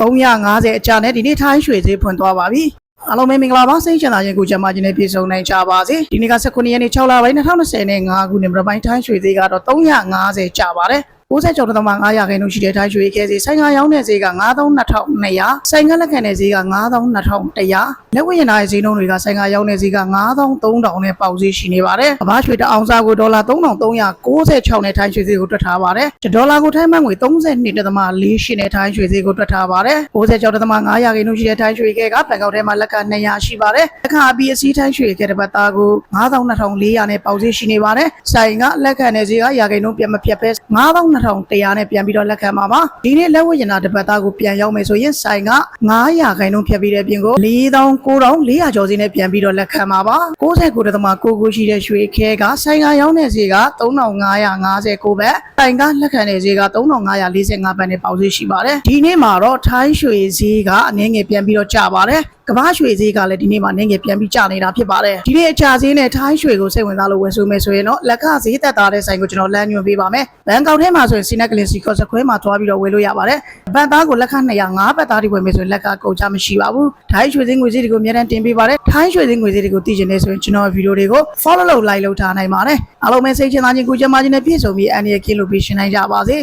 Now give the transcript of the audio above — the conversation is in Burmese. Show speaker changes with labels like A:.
A: 350အကြနဲ့ဒီနေ့ထိုင်းရွှေဈေးဖွင့်သွားပါပြီအားလုံးပဲမင်္ဂလာပါစိတ်ချမ်းသာခြင်းကိုကြမှာခြင်းနဲ့ပြည့်စုံနိုင်ကြပါစေဒီနေ့က19ရက်နေ့6လပိုင်း2020နဲ့5ခုနှစ်ပြပိုင်းထိုင်းရွှေဈေးကတော့350ကျပါတယ် 96တသမ900ခင်းလို့ရှိတဲ့ထိုင်းရွှေခဲဈေးဆိုင်ကရောင်းတဲ့ဈေးက92,200ဆိုင်ကလက်ခံတဲ့ဈေးက92,100လက်ဝယ်ရင်သားရဲ့ဈေးနှုန်းတွေကဆိုင်ကရောင်းတဲ့ဈေးက93,000နဲ့ပေါက်ဈေးရှိနေပါတယ်အဘာရွှေတအောင်စားကိုဒေါ်လာ3,396နဲ့ထိုင်းရွှေဈေးကိုတွက်ထားပါတယ်ဒေါ်လာကိုထိုင်းမန်ငွေ32.48နဲ့ထိုင်းရွှေဈေးကိုတွက်ထားပါတယ်96တသမ900ခင်းလို့ရှိတဲ့ထိုင်းရွှေခဲကဘန်ကောက်ထဲမှာလက်က200ရှိပါတယ်လက်ခံအပီအစည်းထိုင်းရွှေခဲတစ်ပတ်သားကို92,400နဲ့ပေါက်ဈေးရှိနေပါတယ်ဆိုင်ကလက်ခံတဲ့ဈေးကရာခိုင်နှုန်းပြန်မပြတ်ပဲ92,100နဲ့ပြန်ပြီးတော့လက်ခံပါပါဒီနေ့လက်ဝယ်ရင်သားတစ်ပတ်သားကိုပြန်ရောက်မယ်ဆိုရင်ဆိုင်က900ခိုင်နှုန်းဖြတ်ပြီးတဲ့အပြင်ကို4,9400ကျော်စီနဲ့ပြန်ပြီးတော့လက်ခံပါပါ69တသမ99ရှိတဲ့ရွှေခဲကဆိုင်ကရောင်းတဲ့ဈေးက3,559ဘတ်ဆိုင်ကလက်ခံတဲ့ဈေးက3,545ဘတ်နဲ့ပေါက်ဈေးရှိပါတယ်ဒီနေ့မှာတော့ထိုင်းရွှေဈေးကအနည်းငယ်ပြန်ပြီးတော့ကျပါတယ် ကမ္ဘာရွှေဈေးကလည်းဒီနေ့မှာနည်းငယ်ပြန်ပြီးကျနေတာဖြစ်ပါတယ်ဒီနေ့အချဈေးနဲ့ထိုင်းရွှေကိုစိတ်ဝင်စားလို့ဝယ်ဆိုမယ်ဆိုရင်တော့လက်ခဈေးသက်သာတဲ့ဆိုင်ကိုကျွန်တော်လမ်းညွှန်ပေးပါမယ်ဘန်ကောက်ထဲမှာဆိုရင်စီနက်ကလင်စီကော့စခွဲမှာသွားပြီးတော့ဝယ်လို့ရပါတယ်ဘန်သားကိုလက်ခ205ဘတ်သားဒီဝယ်မယ်ဆိုရင်လက်ကကုန်ချမရှိပါဘူးထိုင်းရွှေဈေးငွေဈေးတွေကိုအများတန်းတင်ပေးပါတယ်ထိုင်းရွှေဈေးငွေဈေးတွေကိုသိချင်နေဆိုရင်ကျွန်တော်ဗီဒီယိုတွေကို follow လုပ် like လုပ်ထားနိုင်ပါတယ်အားလုံးပဲစိတ်ချမ်းသာခြင်းကိုကြမ်းမာခြင်းနဲ့ပြည့်စုံပြီးအန်ရကင်းလို့ပြီးရှင်းနိုင်ကြပါစေ